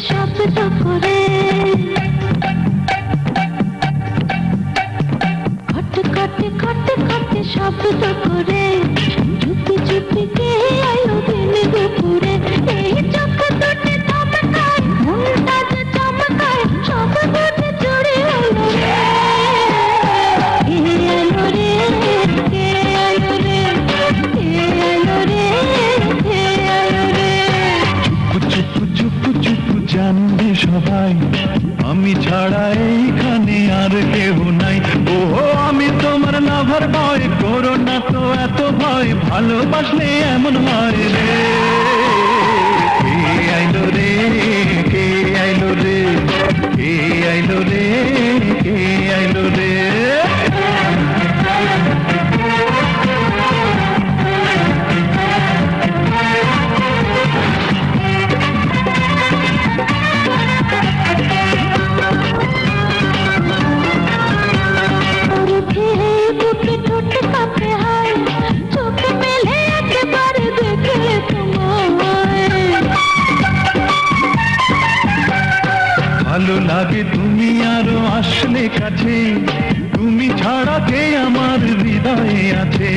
সাথে শব্দ করে খট খট খট খট শব্দ করে চুপি চুপি এইখানে আর কেউ নাই। ওহো, আমি তোমার লাভার ভয় করো না তো এত ভয়, ভালোবাসলে এমন হয় ভালো লাগে তুমি আরও আসলে কাছে। তুমি ছাড়াতে আমার হৃদয়ে আছে।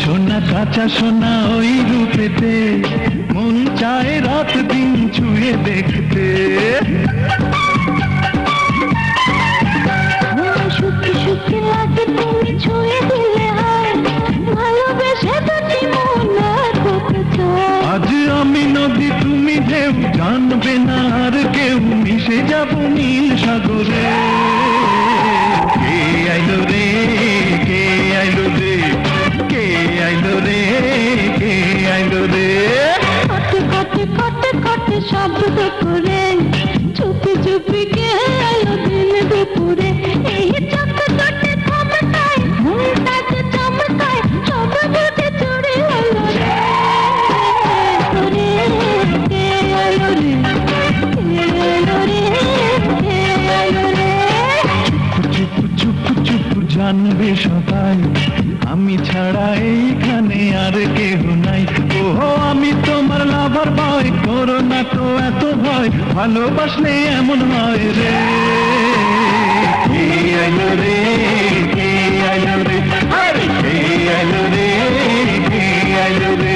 সোনা কাঁচা সোনা ওই রূপেতে। মন চায় রাত দিন ছুঁয়ে দেখতে। সুখী সুখী লাগে তুমি ছুঁয়ে দিলে হয়। ভালোবেসে দুটি মন আর আজ আমি নদী তুমি ঢেউ জানবে না আর কেউ। মিশে যাব নীল সাগরে। আনবে সবাই আমি ছাড়া এইখানে আর কেহ নাই। ও আমি তোমার লাভার ভয় করোনা তো এত ভয়। ভালোবাসলে এমন হয় রে। আইলো রে আইলো রে? আইলো রে আইলো রে?